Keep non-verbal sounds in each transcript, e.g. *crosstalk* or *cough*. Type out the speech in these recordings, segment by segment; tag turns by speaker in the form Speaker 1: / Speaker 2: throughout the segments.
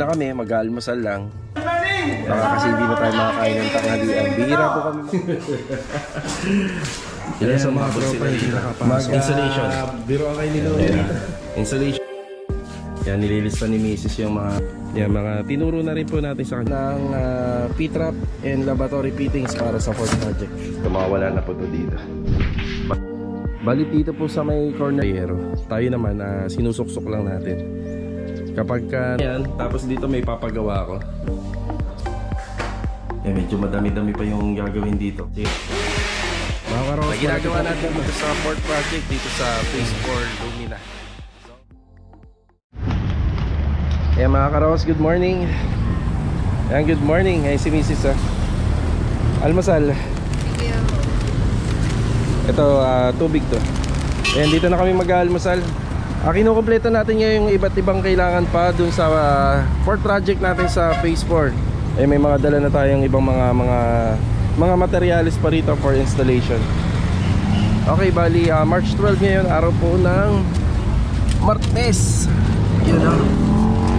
Speaker 1: na kami, mag-almusal lang. Baka kasi hindi na tayo makakain ng tanghalian. Bihira po kami. *laughs* Ilan sa mga tropa hindi nakapasok. Mag-installation.
Speaker 2: Biro ang kayo nilo.
Speaker 1: Installation. Yan, nililista ni Mrs. yung mga yan, mga tinuro na rin po natin sa kanya ng ah, P-trap and laboratory fittings para sa Ford project. Tumawala na po to dito. Ba- Bali dito po sa may corner. Tayo naman na sinusuksok lang natin. Kapag ka, yan, tapos dito may papagawa ko. Eh, medyo madami-dami pa yung gagawin dito. Sige. May ginagawa natin dito sa Ford project dito sa Phase 4 Lumina. Eh mga karos, good morning. Ayan, good morning. Ay si Mrs. ah. Almasal. Ito, ah, tubig to. Ayan, dito na kami mag-almasal. Ah, kinukumpleto natin ngayon yung iba't ibang kailangan pa dun sa ah, Ford project natin sa Phase 4. Eh, may mga dala na tayong ibang mga mga mga materials pa rito for installation. Okay, bali ah, March 12 ngayon, araw po ng Martes. Yun know?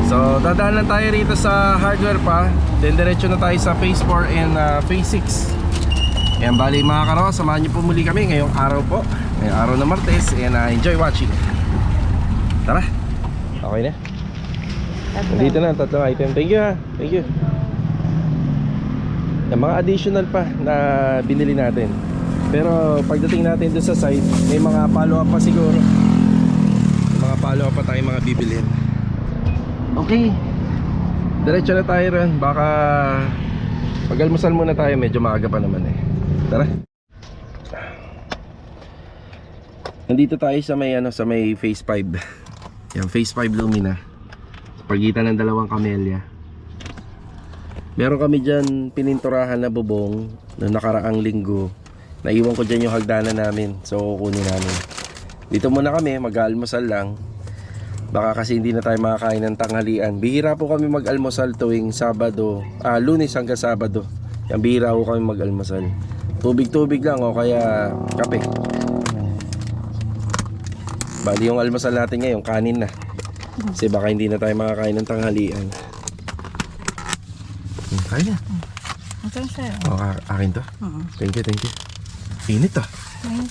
Speaker 1: So, dadaan lang tayo rito sa hardware pa. Then, diretso na tayo sa Phase 4 and ah, Phase 6. Ayan, bali mga karo, samahan niyo po muli kami ngayong araw po. Ngayong araw ng Martes. And ah, enjoy watching. Tara. Okay na. Nandito na, tatlong item. Thank you ha. Thank you. Yung mga additional pa na binili natin. Pero pagdating natin doon sa site, may mga follow up pa siguro. May mga follow up pa tayong mga bibilhin. Okay. Diretso na tayo ron. Baka pag-almusal muna tayo, medyo maaga pa naman eh. Tara. Nandito tayo sa may ano, sa may phase 5. Yan, phase 5 Lumina. Sa pagitan ng dalawang kamelya. Meron kami dyan pininturahan na bubong na nakaraang linggo. Naiwan ko dyan yung hagdanan namin. So kukunin namin. Dito muna kami, mag-almusal lang. Baka kasi hindi na tayo makakain ng tanghalian. Bihira po kami mag-almusal tuwing Sabado, ah, Lunes hanggang Sabado. Yan bihira po kami mag-almusal. Tubig-tubig lang o kaya kape. Bali yung almusal natin ngayon, kanin na. Kasi baka hindi na tayo makakain ng tanghalian. Hmm, kain na.
Speaker 3: Okay, sir.
Speaker 1: O, a- akin to.
Speaker 3: Oo.
Speaker 1: Thank you, thank you. Init ah.
Speaker 3: Ayun.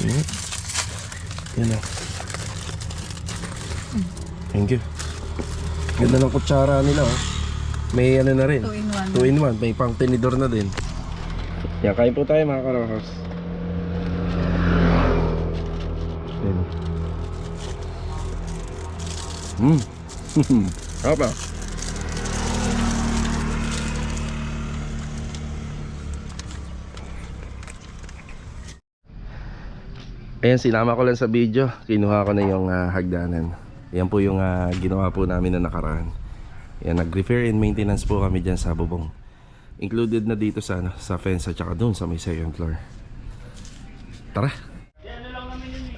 Speaker 1: Init. Yan ah. Thank you. Ganda ng kutsara nila oh. May ano na rin.
Speaker 3: Two in one.
Speaker 1: 2 in 1. May pang tinidor na din. Yan, kain po tayo mga karokos. Hmm. Apa? Ayan, sinama ko lang sa video. Kinuha ko na yung ah, hagdanan. Yan po yung ah, ginawa po namin na nakaraan. Yan, nag-repair and maintenance po kami dyan sa bubong. Included na dito sa, ano, sa fence at saka doon sa may second floor. Tara!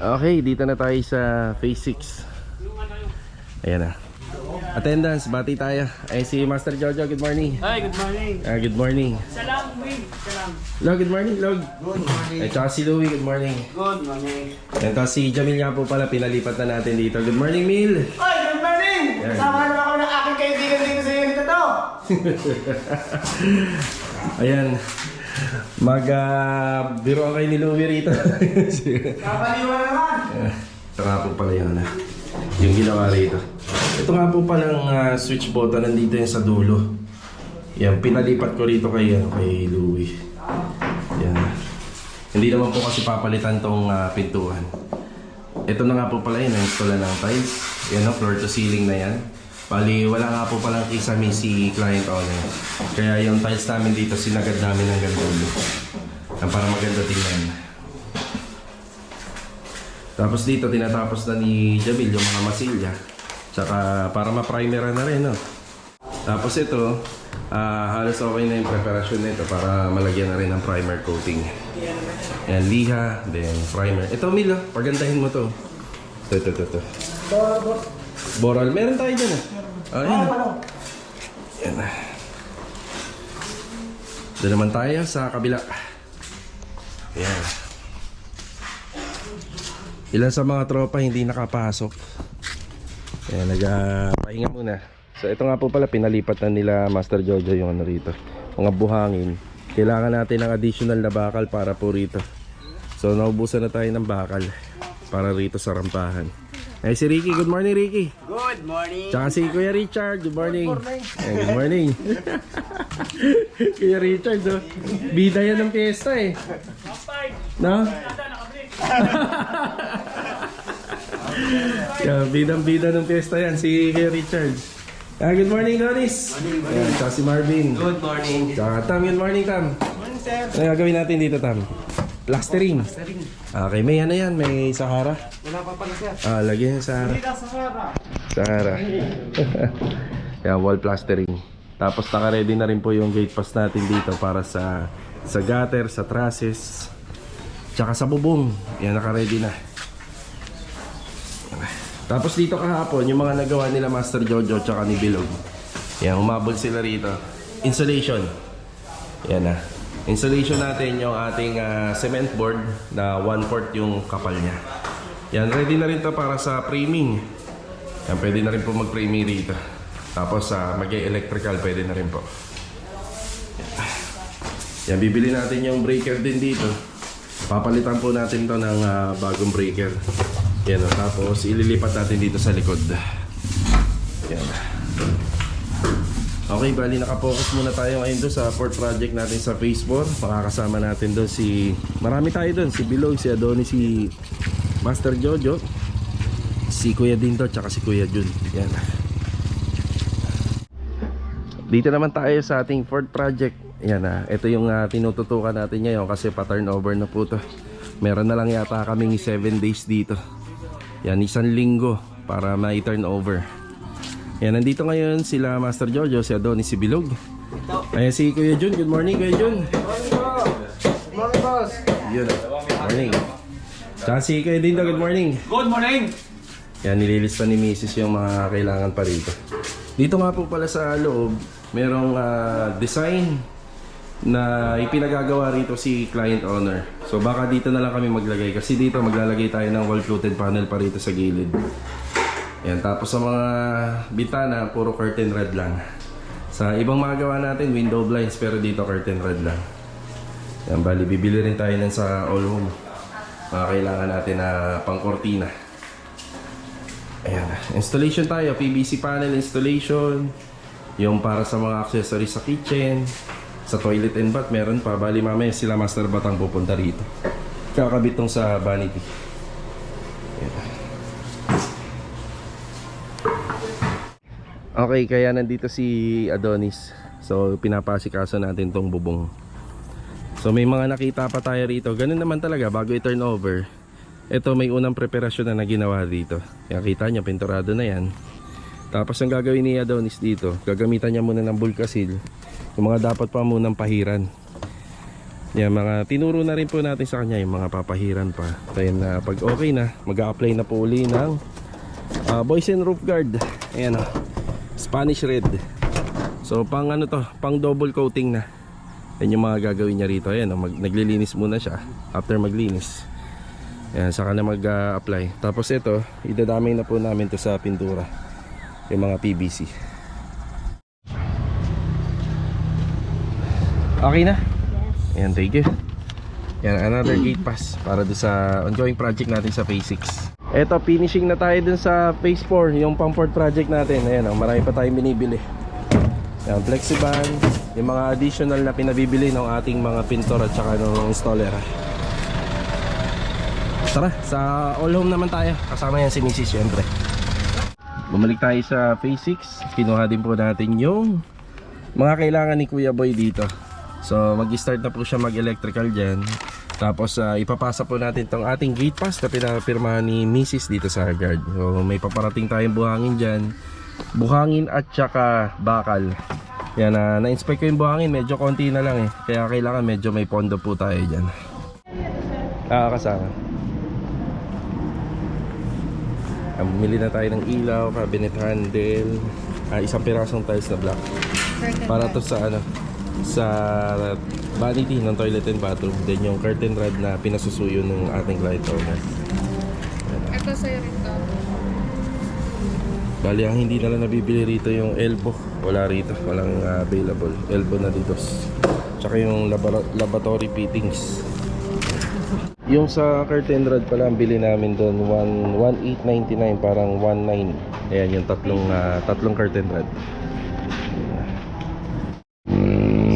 Speaker 1: Okay, dito na tayo sa phase 6. Ayan na. Attendance, bati tayo. Ay si Master Jojo, good morning.
Speaker 4: Hi, good morning.
Speaker 1: Ah, good morning.
Speaker 4: Salam, Wing. Salam.
Speaker 1: Log, good morning, Log.
Speaker 4: Good morning.
Speaker 1: At saka si Louie, good morning.
Speaker 4: Good morning.
Speaker 1: To, si Jamil nga po pala, pinalipat na natin dito. Good morning, Mil!
Speaker 4: Hi, good morning.
Speaker 1: Yan.
Speaker 4: Sama naman ako ng aking kaibigan dito sa unit na to. *laughs*
Speaker 1: Ayan. Mag, uh, biroan kayo ni Louie rito.
Speaker 4: Kapaliwa naman. *laughs*
Speaker 1: Ito nga po pala yun, ah. Yung ginawa rito. Ito nga po palang ah, switch button, nandito yan sa dulo. Yan, pinalipat ko rito kay, ano, kay Louie. Yan. Hindi naman po kasi papalitan tong ah, pintuan. Ito na nga po pala yun, install ng tiles. Yan o, floor to ceiling na yan. Bali, wala nga po palang kisame si client owner. Kaya yung tiles namin dito, sinagad namin hanggang dulo. Yan, para maganda tingnan. Tapos dito, tinatapos na ni Jamil yung mga masilya. Tsaka para ma-primer na rin, no? Tapos ito, ah, halos okay na yung preparasyon nito para malagyan na rin ng primer coating. Yan, liha, then primer. Ito, Mil, ah, pagandahin mo to. Ito, ito, ito, ito. Boral. Meron tayo dyan, ah. Ah, yan. Yan. Doon naman tayo sa kabila. Yan. Ilan sa mga tropa hindi nakapasok. Ayan, nagpahinga muna. So ito nga po pala pinalipat na nila Master Jojo yung ano rito. Mga buhangin. Kailangan natin ng additional na bakal para po rito. So naubusan na tayo ng bakal para rito sa rampahan. Eh si Ricky, good morning Ricky.
Speaker 4: Good morning.
Speaker 1: Tsaka si Kuya Richard, good morning. Eh, good morning. *laughs* Kuya Richard, oh. bida yan ng piyesta eh. No? Yeah, bidang-bida ng piyesta yan, si Kuya Richard. Ah, good morning, Donis. Morning, morning. tsaka si Marvin.
Speaker 4: Good morning.
Speaker 1: Tsaka Tam, good morning, Tam.
Speaker 4: Morning, sir.
Speaker 1: Ano gagawin natin dito, Tam? Plastering. Okay, may ano yan, may Sahara.
Speaker 4: Wala pa pala, sir.
Speaker 1: Ah, lagyan yung Sahara.
Speaker 4: Hindi sa Sara.
Speaker 1: Sahara. *laughs* Yan, wall plastering. Tapos naka-ready na rin po yung gate pass natin dito para sa sa gutter, sa trusses, tsaka sa bubong. Yan, naka-ready na. Tapos dito kahapon, yung mga nagawa nila Master Jojo tsaka ni Bilog. Yan, umabot sila rito. Insulation. Yan na. Installation natin yung ating ah, cement board na 1/4 yung kapal niya. Yan, ready na rin to para sa framing. Yan, pwede na rin po mag-framing rito. Tapos sa mag electrical pwede na rin po. Yan, bibili natin yung breaker din dito. Papalitan po natin to ng ah, bagong breaker. Yan, oh, tapos ililipat natin dito sa likod. Yan. Okay, bali nakapokus muna tayo ngayon doon sa port project natin sa Phase 4. Makakasama natin doon si... Marami tayo doon. Si Bilog, si Adonis, si Master Jojo. Si Kuya Dinto, tsaka si Kuya Jun. Yan. Dito naman tayo sa ating fourth project. Yan na. ito yung ah, tinututukan natin ngayon kasi pa-turnover na po to. Meron na lang yata kaming 7 days dito. Yan, isang linggo para ma-turn over. Yan, nandito ngayon sila Master Jojo, si Adonis, si Bilog. Ayan si Kuya Jun. Good morning, Kuya Jun.
Speaker 4: Good morning, boss.
Speaker 1: Yun. Morning. Tsaka si Kuya Dindo, good morning.
Speaker 4: Good morning.
Speaker 1: Yan, nililista ni Mrs. yung mga kailangan pa rito. Dito nga po pala sa loob, merong ah, design na ipinagagawa rito si client owner. So baka dito na lang kami maglagay kasi dito maglalagay tayo ng wall fluted panel pa rito sa gilid. Yan, tapos sa mga bitana, puro curtain red lang. Sa ibang mga gawa natin, window blinds, pero dito curtain red lang. Yan, bali, bibili rin tayo ng sa all home. Mga kailangan natin na pangkortina. Ayan, installation tayo, PVC panel installation. Yung para sa mga accessories sa kitchen. Sa toilet and bath, meron pa. Bali, mamaya sila Master Batang pupunta rito. Kakabit tong sa vanity. Okay, kaya nandito si Adonis. So, pinapasikaso natin tong bubong. So, may mga nakita pa tayo rito. Ganun naman talaga, bago i-turn over. Ito, may unang preparasyon na, na dito. Kaya kita nyo, pinturado na yan. Tapos, ang gagawin ni Adonis dito, gagamitan niya muna ng bulkasil. Yung mga dapat pa munang pahiran. Yan, mga tinuro na rin po natin sa kanya yung mga papahiran pa. Kaya na pag okay na, mag-a-apply na po uli ng ah, Boys and Roof Guard. Ayan o. Spanish Red. So pang ano to, pang double coating na. Yan yung mga gagawin niya rito. Ayan, oh, mag, naglilinis muna siya. After maglinis. Ayan, saka na mag-apply. Tapos ito, idadamay na po namin to sa pintura. Yung mga PVC. Okay na? Ayan, thank you. Yan, another gate pass para do sa ongoing project natin sa phase 6. Eto, finishing na tayo dun sa phase 4, yung pang port project natin. Ayan, oh, marami pa tayong binibili. Yan, flexiband, yung mga additional na pinabibili ng ating mga pintor at saka ng installer. Tara, sa all home naman tayo. Kasama yan si Mrs. syempre. Bumalik tayo sa phase 6. Kinuha din po natin yung mga kailangan ni Kuya Boy dito. So mag-start na po siya mag-electrical dyan. Tapos ah, ipapasa po natin tong ating gate pass na pinapirmahan ni Mrs. dito sa guard. So may paparating tayong buhangin dyan. Buhangin at saka bakal. Yan na na-inspect ko yung buhangin, medyo konti na lang eh. Kaya kailangan medyo may pondo po tayo dyan. Ah, kasama. Ah, Bumili na tayo ng ilaw, cabinet handle, ah, isang pirasong tiles na black. Para to sa ano, sa vanity ng toilet and bathroom. Then yung curtain rod na pinasusuyo ng ating client owner.
Speaker 3: Ito sa'yo rin to.
Speaker 1: Bali, ang hindi na lang nabibili rito yung elbow. Wala rito. Walang ah, available. Elbow na dito. Tsaka yung labora- laboratory fittings. Yung sa curtain rod pala, ang bili namin doon, 1,899, parang 1,9. Ayan, yung tatlong, ah, tatlong curtain rod.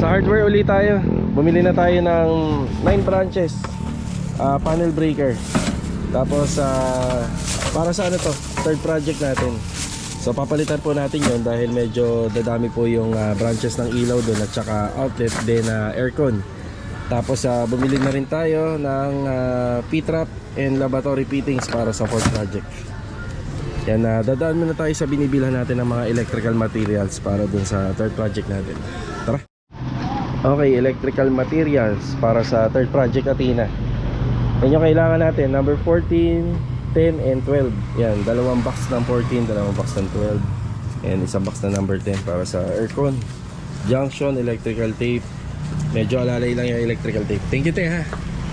Speaker 1: Sa hardware ulit tayo. Bumili na tayo ng 9 branches. ah, panel breaker. Tapos, ah, para sa ano to? Third project natin. So papalitan po natin yon dahil medyo dadami po yung ah, branches ng ilaw doon at saka outlet din na aircon. Tapos ah, bumili na rin tayo ng ah, P-trap and laboratory fittings para sa fourth project. Yan na dadaan muna tayo sa binibilhan natin ng mga electrical materials para dun sa third project natin. Okay, electrical materials para sa third project Athena. Yan yung kailangan natin, number 14, 10, and 12. Yan, dalawang box ng 14, dalawang box ng 12. And isang box na number 10 para sa aircon. Junction, electrical tape. Medyo alalay lang yung electrical tape. Thank you, te ha.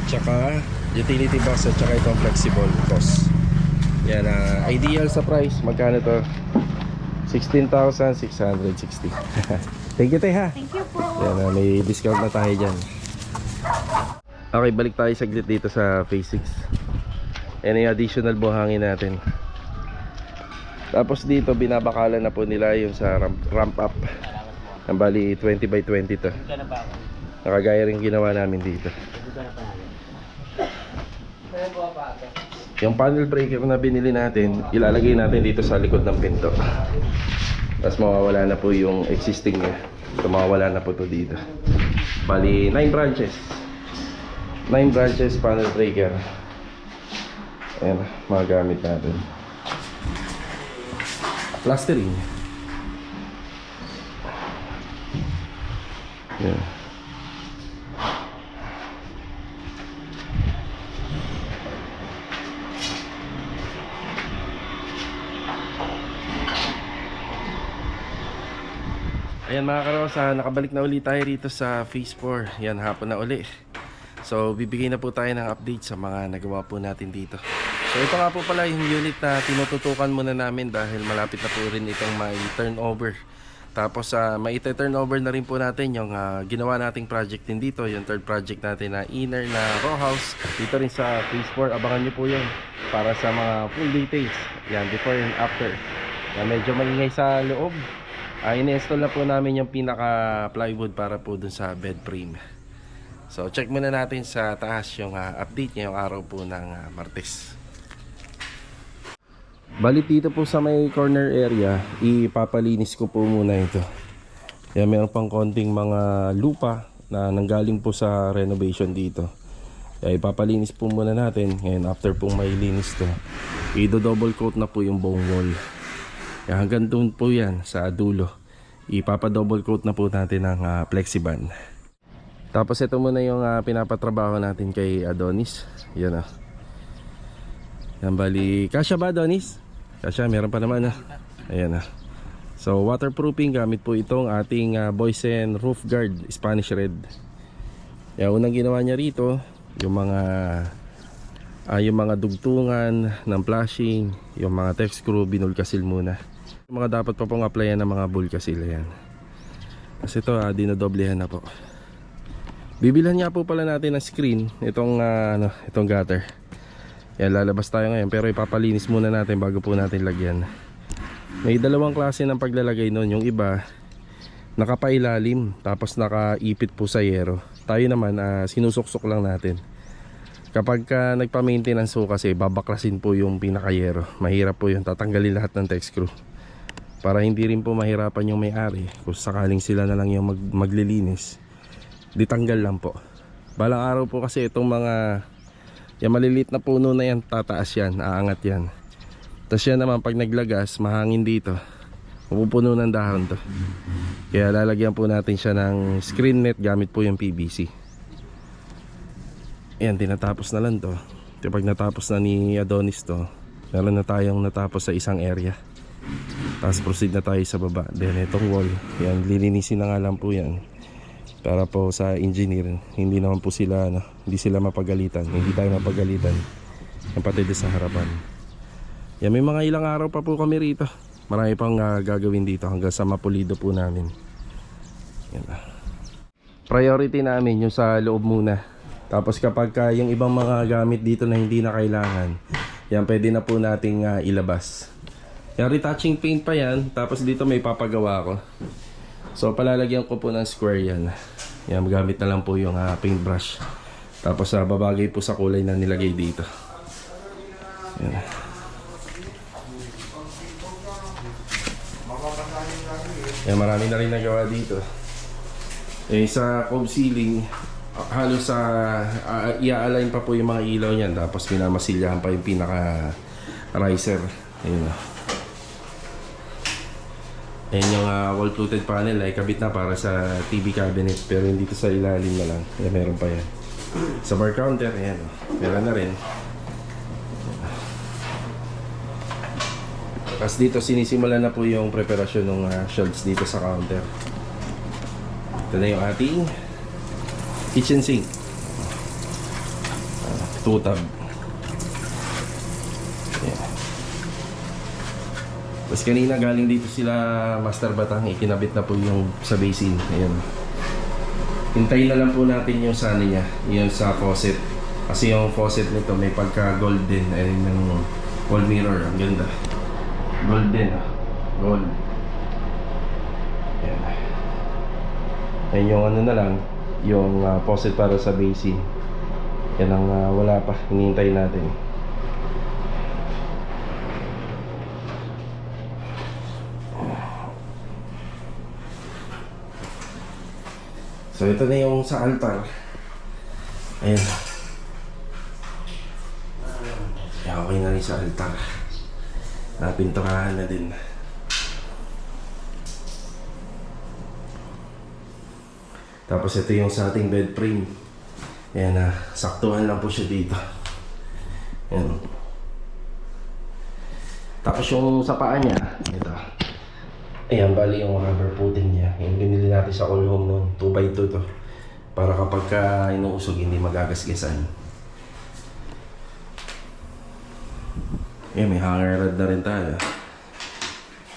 Speaker 1: Tsaka utility box at tsaka itong flexible box. Yan, ah, ideal sa price. Magkano to? 16,660. *laughs* Thank you, te ha.
Speaker 3: Thank you po.
Speaker 1: Yan, ah, may discount na tayo dyan. Okay, balik tayo saglit dito sa Phase 6. Yan additional buhangin natin. Tapos dito, binabakalan na po nila yung sa ramp, ramp up. Ang bali 20 by 20 to. Nakagaya rin ginawa namin dito. Yung panel breaker na binili natin, ilalagay natin dito sa likod ng pinto. Tapos mawawala na po yung existing niya. So mawawala na po to dito. Bali, 9 branches. 9 branches panel breaker. Ayan, mga gamit natin. Plastering. Ayan. Ayan mga karosa, nakabalik na ulit tayo rito sa Phase 4. Yan, hapon na uli. So, bibigay na po tayo ng update sa mga nagawa po natin dito. So, ito nga po pala yung unit na tinututukan muna namin dahil malapit na po rin itong may turnover. Tapos, uh, may turnover na rin po natin yung ah, ginawa nating project din dito. Yung third project natin na inner na row house. Dito rin sa Phase 4. Abangan nyo po yun para sa mga full details. Yan, before and after. Yan, medyo maingay sa loob. Ah, ini-install na po namin yung pinaka plywood para po dun sa bed frame. So check muna natin sa taas yung ah, update ngayong araw po ng ah, Martes. Balit dito po sa may corner area, ipapalinis ko po muna ito. Yan, meron pang konting mga lupa na nanggaling po sa renovation dito. Kaya ipapalinis po muna natin. Ngayon after pong may linis to, i-double coat na po yung buong wall. Hanggang doon po yan sa dulo. Ipapa-double coat na po natin ng ah, Flexiban. Tapos ito muna yung ah, pinapatrabaho natin kay Adonis. Yan ah. Yan bali. Kasya ba Adonis? Kasya, meron pa naman ah. Ayan ah. So waterproofing gamit po itong ating uh, Boysen Roof Guard Spanish Red. Yan unang ginawa niya rito yung mga ah, yung mga dugtungan ng flashing, yung mga text screw binulkasil muna. Mga dapat pa pong applyan ng mga bulkasil yan. Kasi ito ah, dinodoblehan na po. Bibilhan nga po pala natin ng screen itong ah, ano, itong gutter. Yan lalabas tayo ngayon pero ipapalinis muna natin bago po natin lagyan. May dalawang klase ng paglalagay noon. Yung iba nakapailalim tapos nakaipit po sa yero. Tayo naman ah, sinusuksok lang natin. Kapag ka nagpa-maintenance po kasi babaklasin po yung pinakayero. Mahirap po yung tatanggalin lahat ng text screw. Para hindi rin po mahirapan yung may-ari kung sakaling sila na lang yung mag maglilinis. Ditanggal lang po. Balang araw po kasi itong mga yung maliliit na puno na yan, tataas yan, aangat yan. Tapos yan naman pag naglagas, mahangin dito. Mapupuno ng dahon to. Kaya lalagyan po natin siya ng screen net gamit po yung PVC. Ayan, tinatapos na lang to. Kapag natapos na ni Adonis to, meron na tayong natapos sa isang area. Tapos proceed na tayo sa baba. Then itong wall, yan, lilinisin na nga lang po yan. Para po sa engineer, hindi naman po sila, ano, hindi sila mapagalitan. Hindi tayo mapagalitan. Yung pati sa harapan. Yan, may mga ilang araw pa po kami rito. Marami pang ah, gagawin dito hanggang sa mapulido po namin. Yan na. Priority namin yung sa loob muna. Tapos kapag ka yung ibang mga gamit dito na hindi na kailangan, yan pwede na po nating ah, ilabas. Yung retouching paint pa yan, tapos dito may papagawa ko. So palalagyan ko po ng square yan. Yan, gamit na lang po yung ah, paintbrush. Tapos sa babagay po sa kulay na nilagay dito. Yan. Yan, marami na rin nagawa dito. Eh, sa cove ceiling, ah, halos sa uh, i-align pa po yung mga ilaw niyan. Tapos pinamasilyahan pa yung pinaka riser. Ayun na. Ayan yung ah, wall fluted panel ay kabit na para sa TV cabinet pero hindi to sa ilalim na lang. Ayan, meron pa yan. Sa bar counter, ayan. Meron na rin. Tapos dito sinisimulan na po yung preparasyon ng ah, shelves dito sa counter. Ito na yung ating kitchen sink. Ah, two tub. Tapos kanina galing dito sila Master Batang, ikinabit na po yung sa basin. Ayan. Hintayin na lang po natin yung sa ano niya, yung sa faucet. Kasi yung faucet nito may pagka golden ayun yung wall mirror, ang ganda. Golden ah. Gold. Ayan. Ayan yung ano na lang, yung ah, faucet para sa basin. Yan ang ah, wala pa, hinihintay natin. So ito na yung sa altar. Ayan. Ayan, okay na rin sa altar. Napinturahan na din. Tapos ito yung sa ating bed frame. Ayan na, saktuhan lang po siya dito. Ayan. Tapos yung sa paa niya, ito. Ayan, bali yung rubber pudding niya. Yung binili natin sa all home noon. 2x2 to. Para kapag ka inuusog, hindi magagasgasan. Ayan, may hanger rod na rin tayo.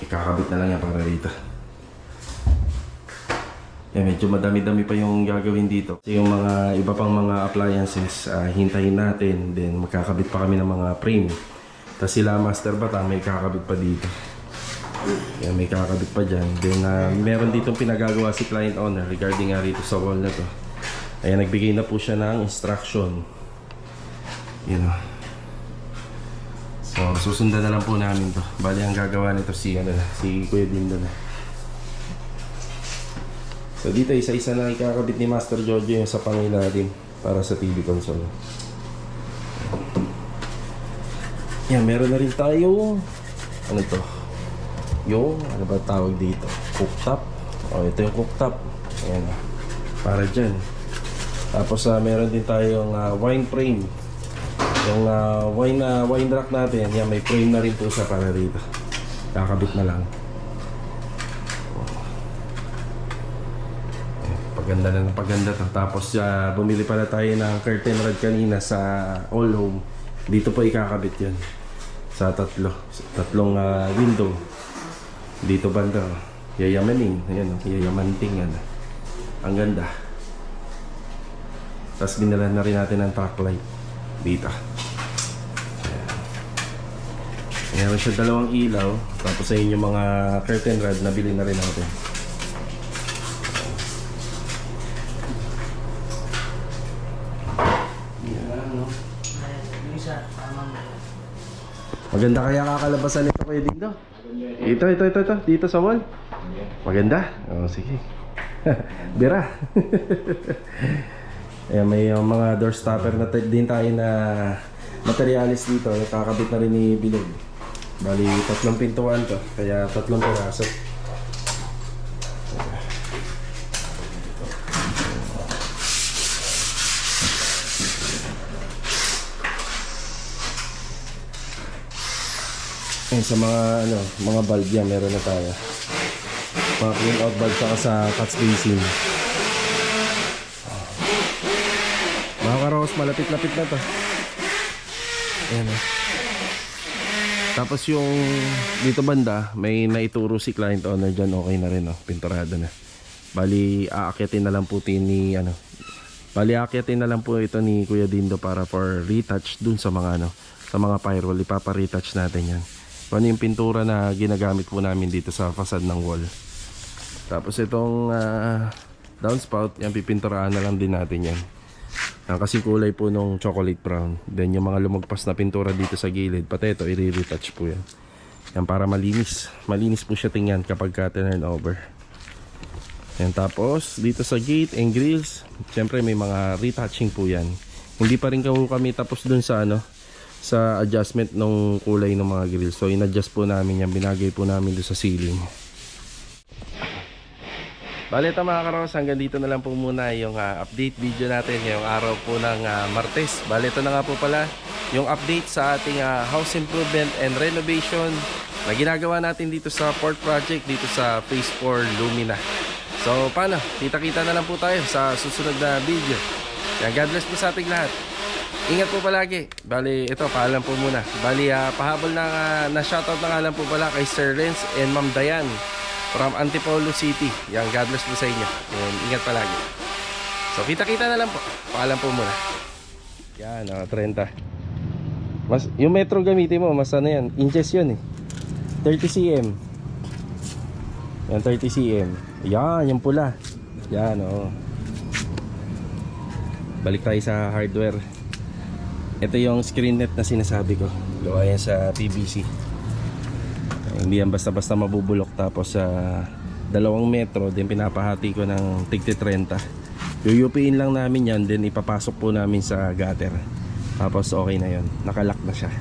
Speaker 1: Ikakabit na lang yan para rito. Ayan, medyo madami-dami pa yung gagawin dito. Kasi yung mga iba pang mga appliances, ah, hintayin natin. Then magkakabit pa kami ng mga frame. Tapos sila Master Bata, may kakabit pa dito. Yan, may kakabit pa dyan. Then, uh, meron dito pinagagawa si client owner regarding nga rito sa wall na to. Ayan, nagbigay na po siya ng instruction. Yun o. So, susundan na lang po namin to. Bali, ang gagawa nito si, ano, na, si Kuya Dindo na. So, dito isa-isa na ikakabit ni Master Jojo yung sa pangilalim para sa TV console. Yan, meron na rin tayo. Ano to? Yung ano ba tawag dito? Cooktop? O ito yung cooktop. Ayan. Para dyan. Tapos ah, meron din tayong ah, wine frame. Yung ah, wine na wine rack natin yan may frame na rin po siya para rito kakabit na lang. Paganda na ng paganda to. Tapos ah, bumili pala tayo ng curtain rod kanina sa all home. Dito po ikakabit yun sa tatlo. Tatlong ah, window dito banda, oh. yayamanin. Ayan, oh. yayamanting yan. Ang ganda. Tapos dinala na rin natin ng track light dito. Ayan. Meron siya dalawang ilaw. Tapos sa inyo mga curtain rod, nabili na rin natin. Maganda kaya kakalabasan nito kayo dito? Ito, ito, ito, ito. Dito sa wall. Maganda? Oo, sige. *laughs* Bira. *laughs* Ayan, may uh, mga door stopper na din tayo na materialis dito. Nakakabit na rin ni Bilog. Bali, tatlong pintuan to. Kaya tatlong piraso. Ayan, sa mga ano, mga bulb yan, meron na tayo. Mga clean out bulb saka sa catch basin. Mga karos, malapit-lapit na to. Ayan o. Tapos yung dito banda, may naituro si client owner dyan, okay na rin, oh. pinturado na. Bali, aakyatin na lang po ni, ano, bali aakyatin na lang po ito ni Kuya Dindo para for retouch dun sa mga, ano, sa mga firewall. Ipapa-retouch natin yan. Ano yung pintura na ginagamit po namin dito sa facade ng wall. Tapos itong ah, downspout, yan pipinturahan na lang din natin yan. Ang kasi kulay po nung chocolate brown. Then yung mga lumagpas na pintura dito sa gilid, pati ito, i-retouch po yan. Yan para malinis. Malinis po siya tingnan kapag ka turn over. Yan tapos, dito sa gate and grills, syempre may mga retouching po yan. Hindi pa rin kami tapos dun sa ano, sa adjustment ng kulay ng mga grills. So in-adjust po namin yan, binagay po namin doon sa ceiling. Bale ito mga karos, hanggang dito na lang po muna yung ah, update video natin ngayong araw po ng ah, Martes. Bale ito na nga po pala yung update sa ating ah, house improvement and renovation na ginagawa natin dito sa port project dito sa Phase 4 Lumina. So paano? Kita-kita na lang po tayo sa susunod na video. Yan, God bless po sa ating lahat. Ingat po palagi. Bali, ito, paalam po muna. Bali, ah, pahabol na, ah, na shoutout na nga po pala kay Sir Renz and Ma'am Dayan from Antipolo City. Yan, God bless po sa inyo. And ingat palagi. So, kita-kita na lang po. Paalam po muna. Yan, ah, 30. Mas, yung metro gamitin mo, mas ano yan, inches yun eh. 30 cm. Yan, 30 cm. Yan, yung pula. Yan, oo. Balik tayo sa hardware. Ito yung screen net na sinasabi ko. Gawa yan sa PVC. Hindi yan basta-basta mabubulok tapos sa dalawang metro din pinapahati ko ng tigti 30. Yuyupiin lang namin yan then ipapasok po namin sa gutter. Tapos okay na yon Nakalak na siya.